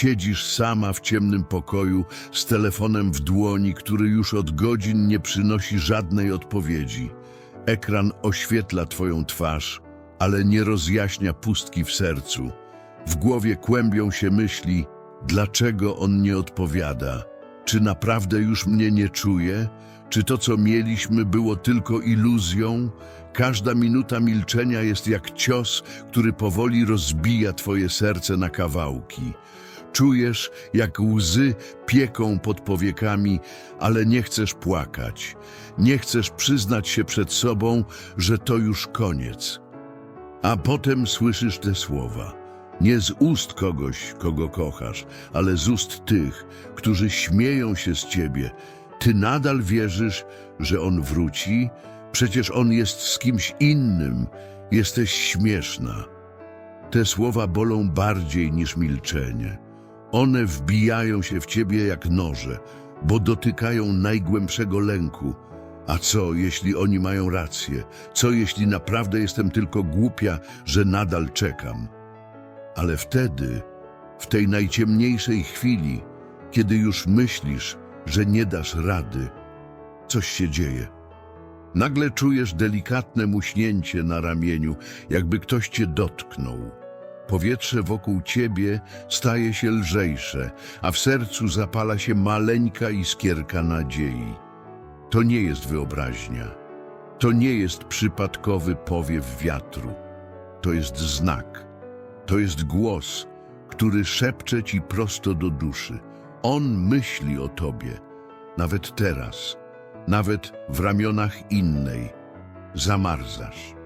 Siedzisz sama w ciemnym pokoju z telefonem w dłoni, który już od godzin nie przynosi żadnej odpowiedzi. Ekran oświetla twoją twarz, ale nie rozjaśnia pustki w sercu. W głowie kłębią się myśli, dlaczego on nie odpowiada? Czy naprawdę już mnie nie czuje? Czy to, co mieliśmy, było tylko iluzją? Każda minuta milczenia jest jak cios, który powoli rozbija twoje serce na kawałki. Czujesz, jak łzy pieką pod powiekami, ale nie chcesz płakać. Nie chcesz przyznać się przed sobą, że to już koniec. A potem słyszysz te słowa. Nie z ust kogoś, kogo kochasz, ale z ust tych, którzy śmieją się z ciebie. Ty nadal wierzysz, że on wróci? Przecież on jest z kimś innym. Jesteś śmieszna. Te słowa bolą bardziej niż milczenie. One wbijają się w ciebie jak noże, bo dotykają najgłębszego lęku. A co, jeśli oni mają rację? Co, jeśli naprawdę jestem tylko głupia, że nadal czekam? Ale wtedy, w tej najciemniejszej chwili, kiedy już myślisz, że nie dasz rady, coś się dzieje. Nagle czujesz delikatne muśnięcie na ramieniu, jakby ktoś cię dotknął. Powietrze wokół ciebie staje się lżejsze, a w sercu zapala się maleńka iskierka nadziei. To nie jest wyobraźnia. To nie jest przypadkowy powiew wiatru. To jest znak. To jest głos, który szepcze ci prosto do duszy. On myśli o tobie, nawet teraz, nawet w ramionach innej. Zamarzasz.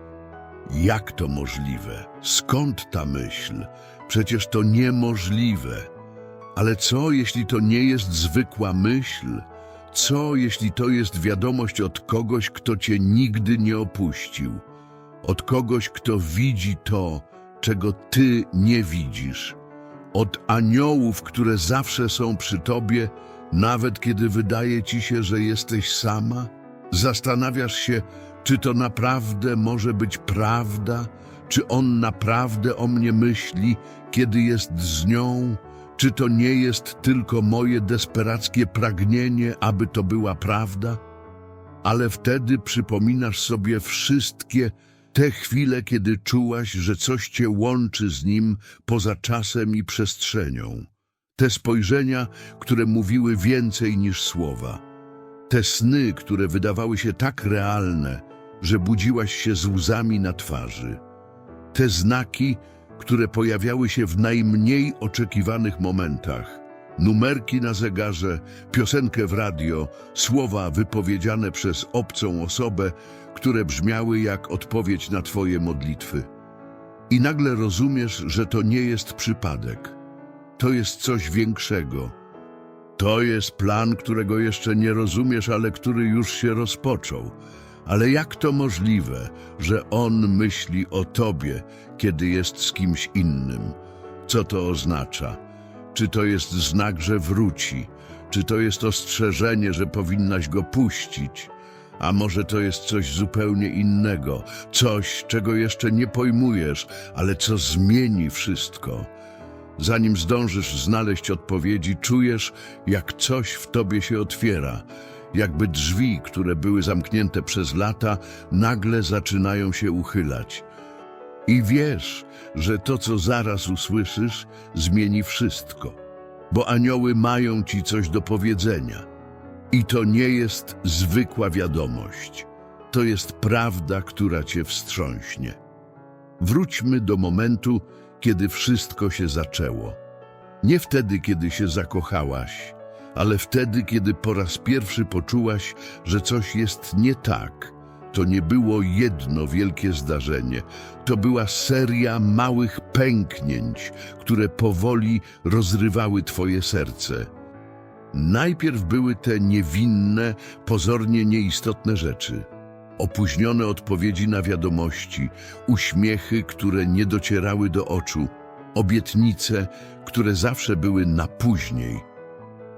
Jak to możliwe? Skąd ta myśl? Przecież to niemożliwe. Ale co, jeśli to nie jest zwykła myśl? Co, jeśli to jest wiadomość od kogoś, kto cię nigdy nie opuścił? Od kogoś, kto widzi to, czego ty nie widzisz? Od aniołów, które zawsze są przy tobie, nawet kiedy wydaje ci się, że jesteś sama? Zastanawiasz się, czy to naprawdę może być prawda? Czy on naprawdę o mnie myśli, kiedy jest z nią? Czy to nie jest tylko moje desperackie pragnienie, aby to była prawda? Ale wtedy przypominasz sobie wszystkie te chwile, kiedy czułaś, że coś cię łączy z nim poza czasem i przestrzenią. Te spojrzenia, które mówiły więcej niż słowa. Te sny, które wydawały się tak realne, że budziłaś się z łzami na twarzy. Te znaki, które pojawiały się w najmniej oczekiwanych momentach. Numerki na zegarze, piosenkę w radio, słowa wypowiedziane przez obcą osobę, które brzmiały jak odpowiedź na twoje modlitwy. I nagle rozumiesz, że to nie jest przypadek. To jest coś większego. To jest plan, którego jeszcze nie rozumiesz, ale który już się rozpoczął. Ale jak to możliwe, że on myśli o tobie, kiedy jest z kimś innym? Co to oznacza? Czy to jest znak, że wróci? Czy to jest ostrzeżenie, że powinnaś go puścić? A może to jest coś zupełnie innego, coś, czego jeszcze nie pojmujesz, ale co zmieni wszystko? Zanim zdążysz znaleźć odpowiedzi, czujesz, jak coś w tobie się otwiera, jakby drzwi, które były zamknięte przez lata, nagle zaczynają się uchylać. I wiesz, że to, co zaraz usłyszysz, zmieni wszystko, bo anioły mają ci coś do powiedzenia. I to nie jest zwykła wiadomość, to jest prawda, która cię wstrząśnie. Wróćmy do momentu, kiedy wszystko się zaczęło. Nie wtedy, kiedy się zakochałaś, ale wtedy, kiedy po raz pierwszy poczułaś, że coś jest nie tak. To nie było jedno wielkie zdarzenie, to była seria małych pęknięć, które powoli rozrywały twoje serce. Najpierw były te niewinne, pozornie nieistotne rzeczy. Opóźnione odpowiedzi na wiadomości, uśmiechy, które nie docierały do oczu, obietnice, które zawsze były na później.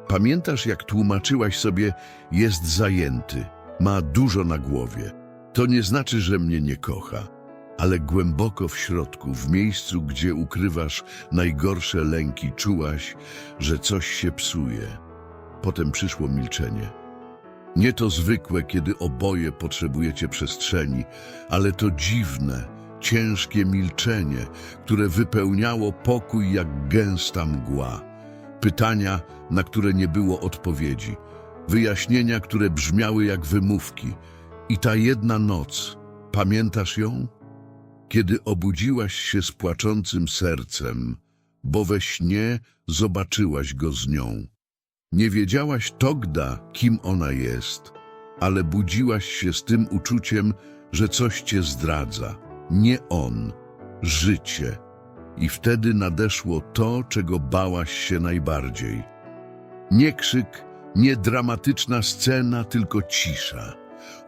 Pamiętasz, jak tłumaczyłaś sobie, jest zajęty, ma dużo na głowie. To nie znaczy, że mnie nie kocha. ale głęboko w środku, w miejscu, gdzie ukrywasz najgorsze lęki, czułaś, że coś się psuje. Potem przyszło milczenie. Nie to zwykłe, kiedy oboje potrzebujecie przestrzeni, ale to dziwne, ciężkie milczenie, które wypełniało pokój jak gęsta mgła. Pytania, na które nie było odpowiedzi, wyjaśnienia, które brzmiały jak wymówki. I ta jedna noc, pamiętasz ją? Kiedy obudziłaś się z płaczącym sercem, bo we śnie zobaczyłaś go z nią. Nie wiedziałaś Togda, kim ona jest, ale budziłaś się z tym uczuciem, że coś cię zdradza. Nie on, życie. I wtedy nadeszło to, czego bałaś się najbardziej. Nie krzyk, nie dramatyczna scena, tylko cisza.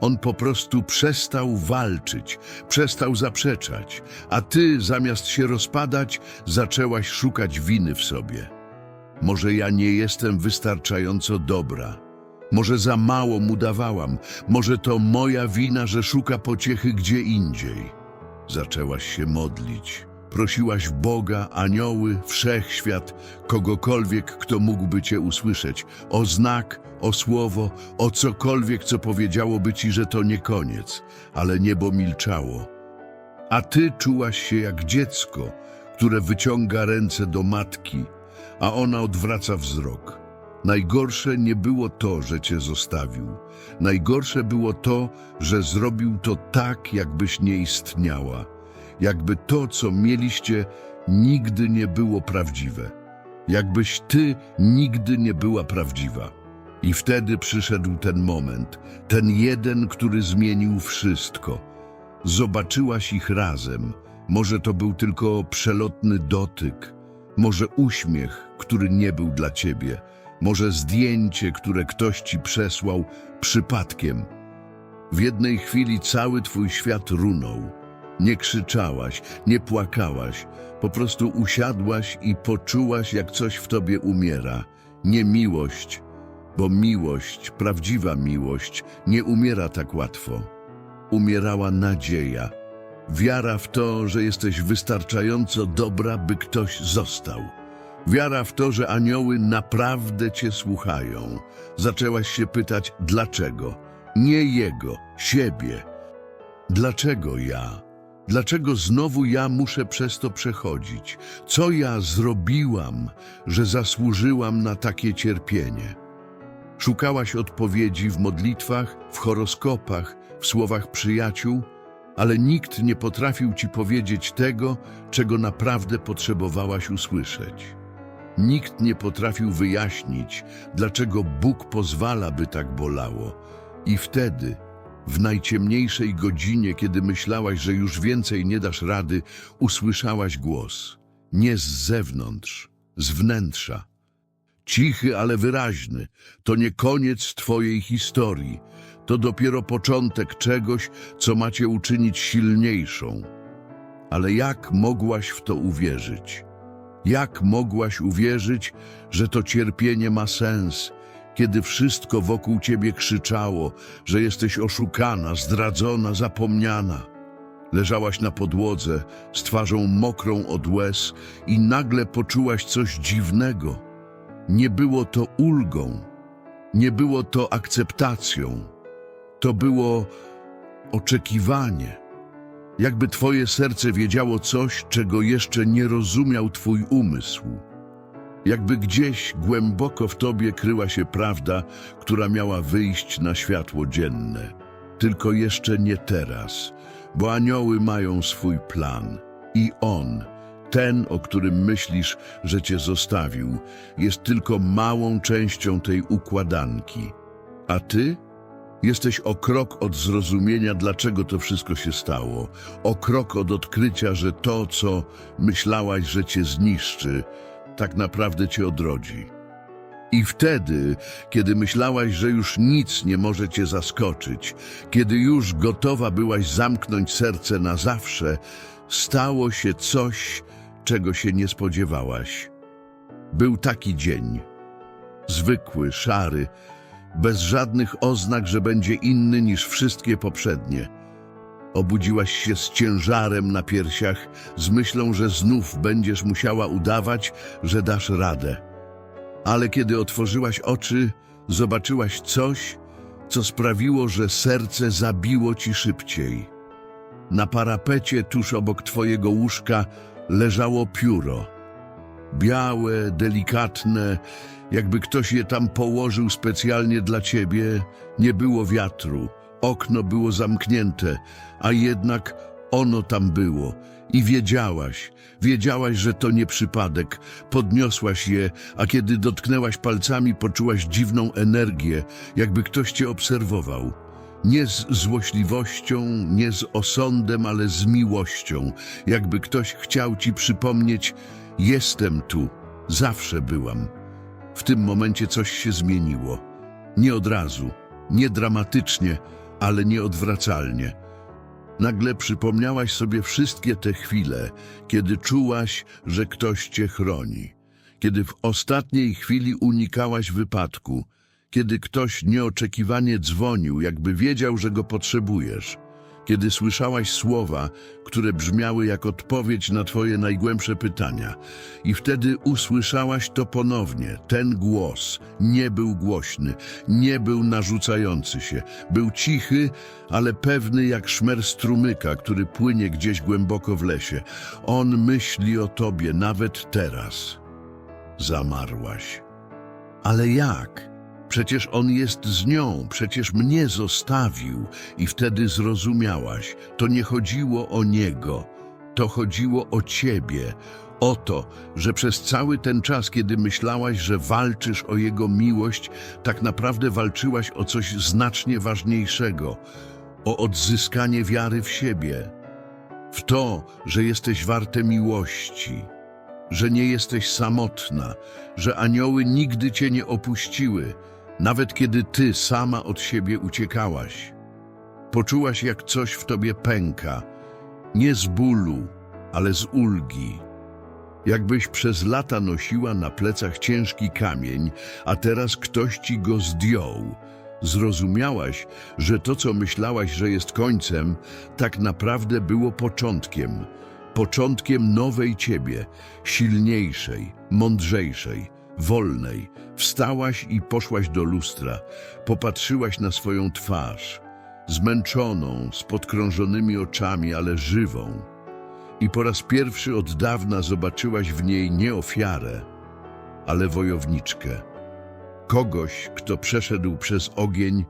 On po prostu przestał walczyć, przestał zaprzeczać, a ty, zamiast się rozpadać, zaczęłaś szukać winy w sobie. Może ja nie jestem wystarczająco dobra. Może za mało mu dawałam. Może to moja wina, że szuka pociechy gdzie indziej. Zaczęłaś się modlić. Prosiłaś Boga, anioły, wszechświat, kogokolwiek, kto mógłby cię usłyszeć, o znak, o słowo, o cokolwiek, co powiedziałoby ci, że to nie koniec, ale niebo milczało. A ty czułaś się jak dziecko, które wyciąga ręce do matki, a ona odwraca wzrok. Najgorsze nie było to, że cię zostawił. Najgorsze było to, że zrobił to tak, jakbyś nie istniała. Jakby to, co mieliście, nigdy nie było prawdziwe. Jakbyś ty nigdy nie była prawdziwa. I wtedy przyszedł ten moment, ten jeden, który zmienił wszystko. Zobaczyłaś ich razem. Może to był tylko przelotny dotyk, może uśmiech, który nie był dla ciebie, może zdjęcie, które ktoś ci przesłał przypadkiem. W jednej chwili cały twój świat runął. Nie krzyczałaś, nie płakałaś, po prostu usiadłaś i poczułaś, jak coś w tobie umiera. Nie miłość, bo miłość, prawdziwa miłość, nie umiera tak łatwo. Umierała nadzieja, wiara w to, że jesteś wystarczająco dobra, by ktoś został. Wiara w to, że anioły naprawdę cię słuchają. Zaczęłaś się pytać, dlaczego? Nie jego, siebie. Dlaczego ja? Dlaczego znowu ja muszę przez to przechodzić? Co ja zrobiłam, że zasłużyłam na takie cierpienie? Szukałaś odpowiedzi w modlitwach, w horoskopach, w słowach przyjaciół, ale nikt nie potrafił ci powiedzieć tego, czego naprawdę potrzebowałaś usłyszeć. Nikt nie potrafił wyjaśnić, dlaczego Bóg pozwala, by tak bolało. I wtedy, w najciemniejszej godzinie, kiedy myślałaś, że już więcej nie dasz rady, usłyszałaś głos. Nie z zewnątrz, z wnętrza. Cichy, ale wyraźny. To nie koniec twojej historii. To dopiero początek czegoś, co macie uczynić silniejszą. Ale jak mogłaś w to uwierzyć? Jak mogłaś uwierzyć, że to cierpienie ma sens, kiedy wszystko wokół ciebie krzyczało, że jesteś oszukana, zdradzona, zapomniana? Leżałaś na podłodze, z twarzą mokrą od łez i nagle poczułaś coś dziwnego. Nie było to ulgą, nie było to akceptacją, to było oczekiwanie. Jakby twoje serce wiedziało coś, czego jeszcze nie rozumiał twój umysł. Jakby gdzieś głęboko w tobie kryła się prawda, która miała wyjść na światło dzienne. Tylko jeszcze nie teraz, bo anioły mają swój plan. I on, ten, o którym myślisz, że cię zostawił, jest tylko małą częścią tej układanki. A ty? Jesteś o krok od zrozumienia, dlaczego to wszystko się stało, o krok od odkrycia, że to, co myślałaś, że cię zniszczy, tak naprawdę cię odrodzi. I wtedy, kiedy myślałaś, że już nic nie może cię zaskoczyć, kiedy już gotowa byłaś zamknąć serce na zawsze, stało się coś, czego się nie spodziewałaś. Był taki dzień. Zwykły, szary, bez żadnych oznak, że będzie inny niż wszystkie poprzednie. Obudziłaś się z ciężarem na piersiach, z myślą, że znów będziesz musiała udawać, że dasz radę. Ale kiedy otworzyłaś oczy, zobaczyłaś coś, co sprawiło, że serce zabiło ci szybciej. Na parapecie tuż obok twojego łóżka leżało pióro. Białe, delikatne, jakby ktoś je tam położył specjalnie dla ciebie, nie było wiatru, okno było zamknięte, a jednak ono tam było. I wiedziałaś, wiedziałaś, że to nie przypadek. Podniosłaś je, a kiedy dotknęłaś palcami, poczułaś dziwną energię, jakby ktoś cię obserwował. Nie z złośliwością, nie z osądem, ale z miłością, jakby ktoś chciał ci przypomnieć: Jestem tu, zawsze byłam. W tym momencie coś się zmieniło. Nie od razu, nie dramatycznie, ale nieodwracalnie. Nagle przypomniałaś sobie wszystkie te chwile, kiedy czułaś, że ktoś cię chroni. Kiedy w ostatniej chwili unikałaś wypadku, kiedy ktoś nieoczekiwanie dzwonił, jakby wiedział, że go potrzebujesz. Kiedy słyszałaś słowa, które brzmiały jak odpowiedź na twoje najgłębsze pytania. I wtedy usłyszałaś to ponownie. Ten głos nie był głośny, nie był narzucający się. Był cichy, ale pewny jak szmer strumyka, który płynie gdzieś głęboko w lesie. On myśli o tobie nawet teraz. Zamarłaś. Ale jak? Przecież on jest z nią, przecież mnie zostawił. I wtedy zrozumiałaś, to nie chodziło o niego, to chodziło o ciebie. O to, że przez cały ten czas, kiedy myślałaś, że walczysz o jego miłość, tak naprawdę walczyłaś o coś znacznie ważniejszego o odzyskanie wiary w siebie, w to, że jesteś warte miłości że nie jesteś samotna, że anioły nigdy cię nie opuściły, nawet kiedy ty sama od siebie uciekałaś. Poczułaś, jak coś w tobie pęka, nie z bólu, ale z ulgi. Jakbyś przez lata nosiła na plecach ciężki kamień, a teraz ktoś ci go zdjął. Zrozumiałaś, że to, co myślałaś, że jest końcem, tak naprawdę było początkiem. Początkiem nowej ciebie, silniejszej, mądrzejszej, wolnej. Wstałaś i poszłaś do lustra. Popatrzyłaś na swoją twarz, zmęczoną, z podkrążonymi oczami, ale żywą. I po raz pierwszy od dawna zobaczyłaś w niej nie ofiarę, ale wojowniczkę. Kogoś, kto przeszedł przez ogień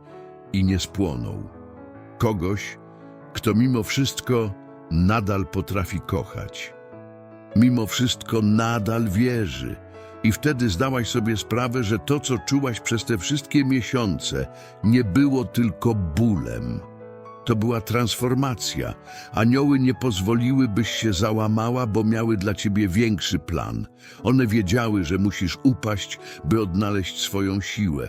i nie spłonął. Kogoś, kto mimo wszystko nadal potrafi kochać. Mimo wszystko nadal wierzy. I wtedy zdałaś sobie sprawę, że to, co czułaś przez te wszystkie miesiące, nie było tylko bólem. To była transformacja. Anioły nie pozwoliły, byś się załamała, bo miały dla ciebie większy plan. One wiedziały, że musisz upaść, by odnaleźć swoją siłę.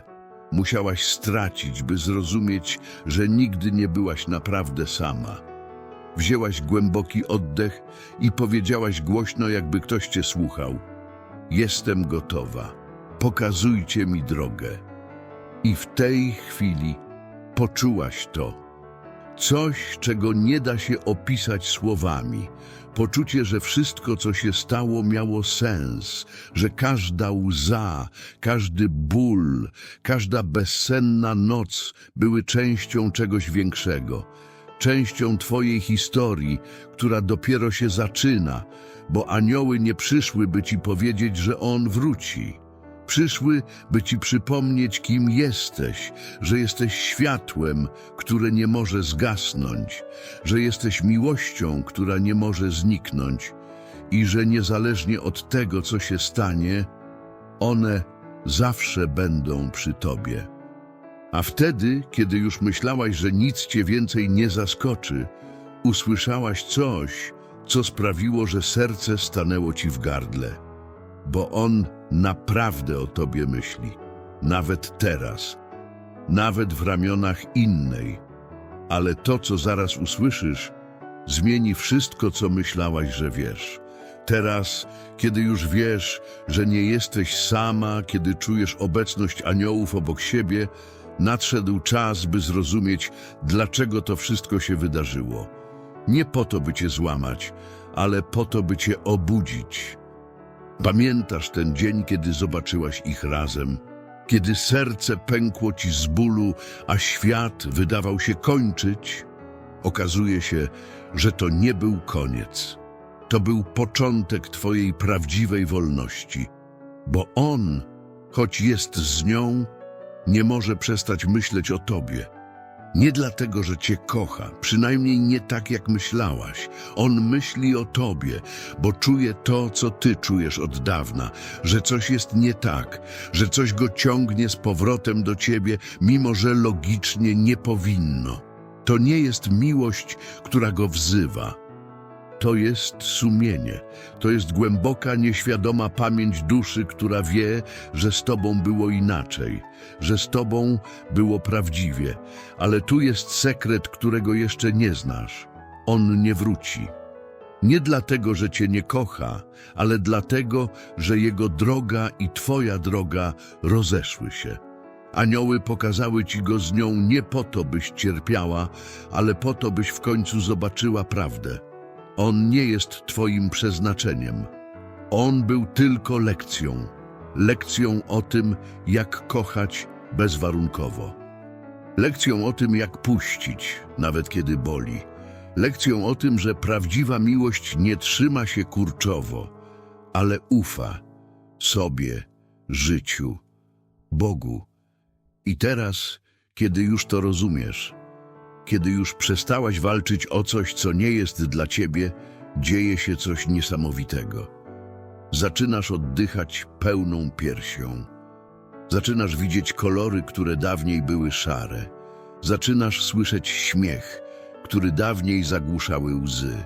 Musiałaś stracić, by zrozumieć, że nigdy nie byłaś naprawdę sama. Wzięłaś głęboki oddech i powiedziałaś głośno, jakby ktoś cię słuchał. Jestem gotowa. Pokazujcie mi drogę. I w tej chwili poczułaś to. Coś, czego nie da się opisać słowami. Poczucie, że wszystko, co się stało, miało sens, że każda łza, każdy ból, każda bezsenna noc były częścią czegoś większego, częścią Twojej historii, która dopiero się zaczyna, bo anioły nie przyszły, by Ci powiedzieć, że On wróci. Przyszły, by Ci przypomnieć, kim jesteś, że jesteś światłem, które nie może zgasnąć, że jesteś miłością, która nie może zniknąć i że niezależnie od tego, co się stanie, one zawsze będą przy Tobie. A wtedy, kiedy już myślałaś, że nic Cię więcej nie zaskoczy, usłyszałaś coś, co sprawiło, że serce stanęło Ci w gardle bo On naprawdę o Tobie myśli, nawet teraz, nawet w ramionach innej. Ale to, co zaraz usłyszysz, zmieni wszystko, co myślałaś, że wiesz. Teraz, kiedy już wiesz, że nie jesteś sama, kiedy czujesz obecność aniołów obok siebie, nadszedł czas, by zrozumieć, dlaczego to wszystko się wydarzyło. Nie po to, by cię złamać, ale po to, by cię obudzić. Pamiętasz ten dzień, kiedy zobaczyłaś ich razem? Kiedy serce pękło ci z bólu, a świat wydawał się kończyć? Okazuje się, że to nie był koniec. To był początek twojej prawdziwej wolności, bo on, choć jest z nią, nie może przestać myśleć o tobie. Nie dlatego, że cię kocha, przynajmniej nie tak, jak myślałaś. On myśli o tobie, bo czuje to, co ty czujesz od dawna, że coś jest nie tak, że coś go ciągnie z powrotem do ciebie, mimo że logicznie nie powinno. To nie jest miłość, która go wzywa. To jest sumienie. To jest głęboka, nieświadoma pamięć duszy, która wie, że z tobą było inaczej, że z tobą było prawdziwie. Ale tu jest sekret, którego jeszcze nie znasz. On nie wróci. Nie dlatego, że cię nie kocha, ale dlatego, że jego droga i twoja droga rozeszły się. Anioły pokazały ci go z nią nie po to, byś cierpiała, ale po to, byś w końcu zobaczyła prawdę. On nie jest twoim przeznaczeniem. On był tylko lekcją. Lekcją o tym, jak kochać bezwarunkowo. Lekcją o tym, jak puścić, nawet kiedy boli. Lekcją o tym, że prawdziwa miłość nie trzyma się kurczowo, ale ufa sobie, życiu, Bogu. I teraz, kiedy już to rozumiesz, kiedy już przestałaś walczyć o coś, co nie jest dla ciebie, dzieje się coś niesamowitego. Zaczynasz oddychać pełną piersią. Zaczynasz widzieć kolory, które dawniej były szare. Zaczynasz słyszeć śmiech, który dawniej zagłuszały łzy.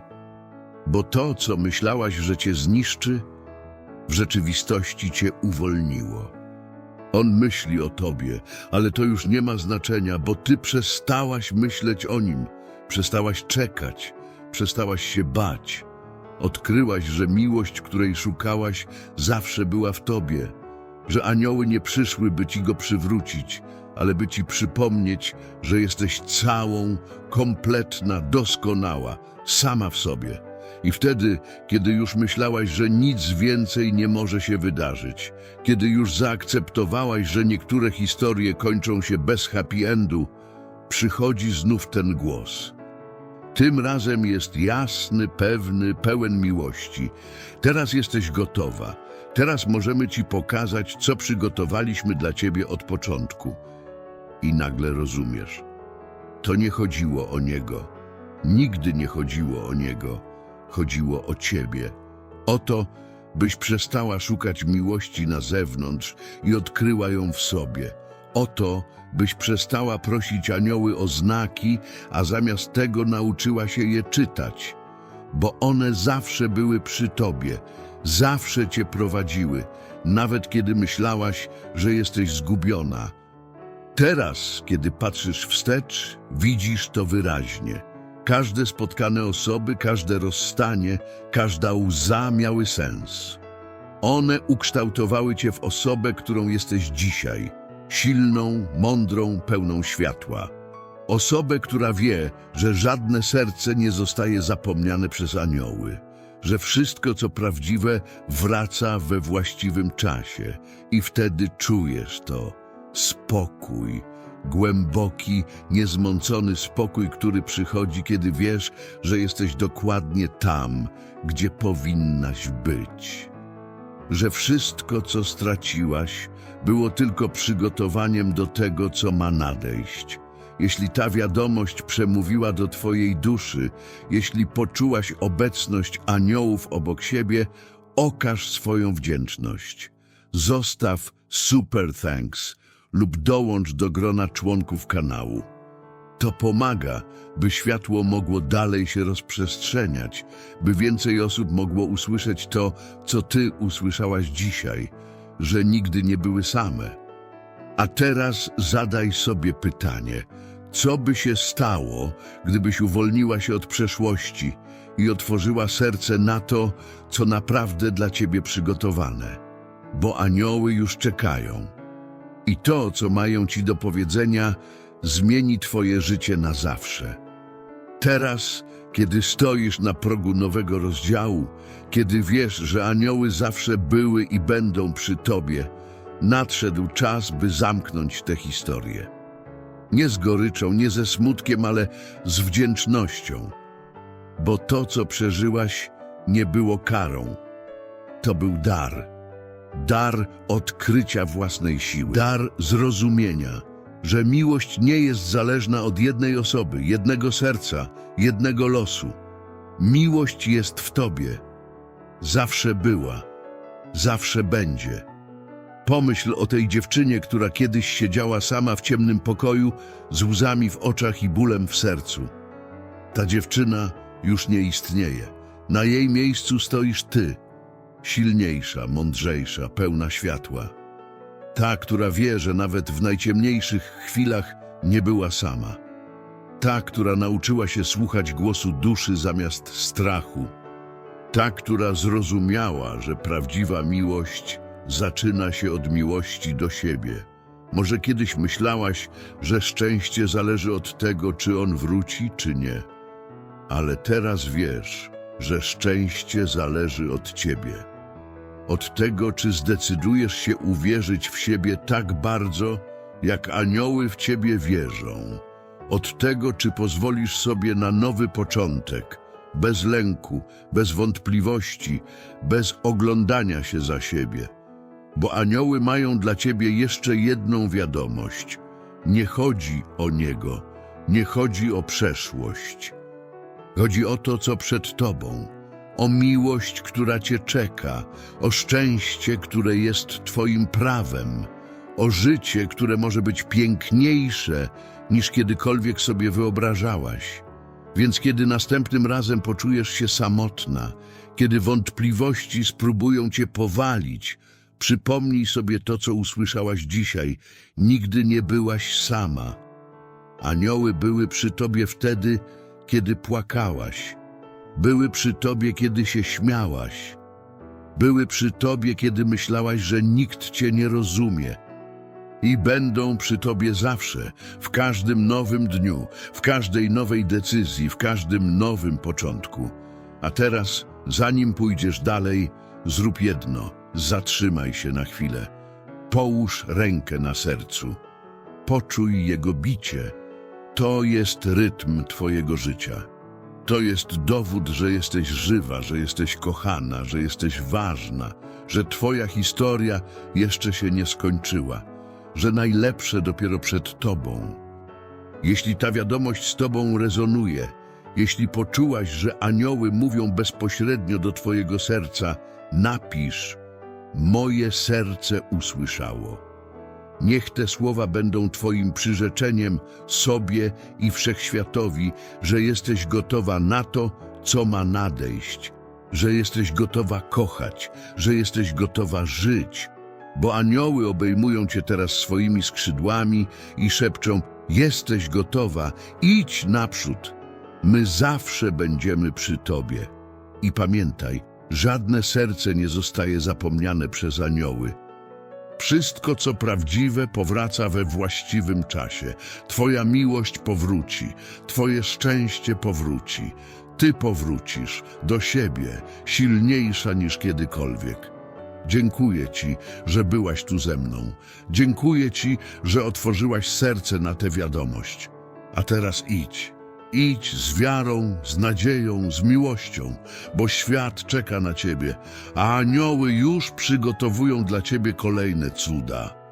Bo to, co myślałaś, że cię zniszczy, w rzeczywistości cię uwolniło. On myśli o tobie, ale to już nie ma znaczenia, bo ty przestałaś myśleć o nim, przestałaś czekać, przestałaś się bać. Odkryłaś, że miłość, której szukałaś, zawsze była w tobie, że anioły nie przyszły, by ci go przywrócić, ale by ci przypomnieć, że jesteś całą, kompletna, doskonała, sama w sobie. I wtedy, kiedy już myślałaś, że nic więcej nie może się wydarzyć, kiedy już zaakceptowałaś, że niektóre historie kończą się bez happy endu, przychodzi znów ten głos. Tym razem jest jasny, pewny, pełen miłości. Teraz jesteś gotowa. Teraz możemy ci pokazać, co przygotowaliśmy dla ciebie od początku. I nagle rozumiesz. To nie chodziło o niego. Nigdy nie chodziło o niego. Chodziło o ciebie. O to, byś przestała szukać miłości na zewnątrz i odkryła ją w sobie. O to, byś przestała prosić anioły o znaki, a zamiast tego nauczyła się je czytać. Bo one zawsze były przy tobie, zawsze cię prowadziły, nawet kiedy myślałaś, że jesteś zgubiona. Teraz, kiedy patrzysz wstecz, widzisz to wyraźnie. Każde spotkane osoby, każde rozstanie, każda łza miały sens. One ukształtowały cię w osobę, którą jesteś dzisiaj. Silną, mądrą, pełną światła. Osobę, która wie, że żadne serce nie zostaje zapomniane przez anioły. Że wszystko, co prawdziwe, wraca we właściwym czasie. I wtedy czujesz to. Spokój. Głęboki, niezmącony spokój, który przychodzi, kiedy wiesz, że jesteś dokładnie tam, gdzie powinnaś być. Że wszystko, co straciłaś, było tylko przygotowaniem do tego, co ma nadejść. Jeśli ta wiadomość przemówiła do Twojej duszy, jeśli poczułaś obecność aniołów obok siebie, okaż swoją wdzięczność. Zostaw super thanks lub dołącz do grona członków kanału. To pomaga, by światło mogło dalej się rozprzestrzeniać, by więcej osób mogło usłyszeć to, co Ty usłyszałaś dzisiaj, że nigdy nie były same. A teraz zadaj sobie pytanie, co by się stało, gdybyś uwolniła się od przeszłości i otworzyła serce na to, co naprawdę dla Ciebie przygotowane, bo anioły już czekają. I to, co mają Ci do powiedzenia, zmieni Twoje życie na zawsze. Teraz, Kiedy stoisz na progu nowego rozdziału, kiedy wiesz, że anioły zawsze były i będą przy tobie, nadszedł czas, by zamknąć tę historię. Nie z goryczą, nie ze smutkiem, ale z wdzięcznością. Bo to, co przeżyłaś, nie było karą. To był dar. Dar odkrycia własnej siły. Dar zrozumienia, że miłość nie jest zależna od jednej osoby, jednego serca, jednego losu. Miłość jest w tobie. Zawsze była. Zawsze będzie. Pomyśl o tej dziewczynie, która kiedyś siedziała sama w ciemnym pokoju z łzami w oczach i bólem w sercu. Ta dziewczyna już nie istnieje. Na jej miejscu stoisz ty, silniejsza, mądrzejsza, pełna światła. Ta, która wie, że nawet w najciemniejszych chwilach nie była sama. Ta, która nauczyła się słuchać głosu duszy zamiast strachu. Ta, która zrozumiała, że prawdziwa miłość zaczyna się od miłości do siebie. Może kiedyś myślałaś, że szczęście zależy od tego, czy on wróci, czy nie. Ale teraz wiesz, że szczęście zależy od ciebie. Od tego, czy zdecydujesz się uwierzyć w siebie tak bardzo, jak anioły w ciebie wierzą. Od tego, czy pozwolisz sobie na nowy początek, bez lęku, bez wątpliwości, bez oglądania się za siebie. Bo anioły mają dla ciebie jeszcze jedną wiadomość. Nie chodzi o niego, nie chodzi o przeszłość. Chodzi o to, co przed tobą, o miłość, która cię czeka, o szczęście, które jest twoim prawem, o życie, które może być piękniejsze niż kiedykolwiek sobie wyobrażałaś. Więc kiedy następnym razem poczujesz się samotna, kiedy wątpliwości spróbują cię powalić, przypomnij sobie to, co usłyszałaś dzisiaj. Nigdy nie byłaś sama. Anioły były przy tobie wtedy, kiedy płakałaś. Były przy tobie, kiedy się śmiałaś. Były przy tobie, kiedy myślałaś, że nikt cię nie rozumie. I będą przy tobie zawsze, w każdym nowym dniu, w każdej nowej decyzji, w każdym nowym początku. A teraz, zanim pójdziesz dalej, zrób jedno: zatrzymaj się na chwilę. Połóż rękę na sercu. Poczuj jego bicie. To jest rytm Twojego życia. To jest dowód, że jesteś żywa, że jesteś kochana, że jesteś ważna, że Twoja historia jeszcze się nie skończyła, że najlepsze dopiero przed Tobą. Jeśli ta wiadomość z Tobą rezonuje, jeśli poczułaś, że anioły mówią bezpośrednio do Twojego serca, napisz: Moje serce usłyszało. Niech te słowa będą Twoim przyrzeczeniem sobie i wszechświatowi, że jesteś gotowa na to, co ma nadejść, że jesteś gotowa kochać, że jesteś gotowa żyć, bo anioły obejmują Cię teraz swoimi skrzydłami i szepczą: Jesteś gotowa, idź naprzód. My zawsze będziemy przy Tobie. I pamiętaj, żadne serce nie zostaje zapomniane przez anioły. Wszystko, co prawdziwe, powraca we właściwym czasie. Twoja miłość powróci, Twoje szczęście powróci. Ty powrócisz do siebie, silniejsza niż kiedykolwiek. Dziękuję Ci, że byłaś tu ze mną. Dziękuję Ci, że otworzyłaś serce na tę wiadomość. A teraz idź. Idź z wiarą, z nadzieją, z miłością, bo świat czeka na Ciebie, a anioły już przygotowują dla Ciebie kolejne cuda.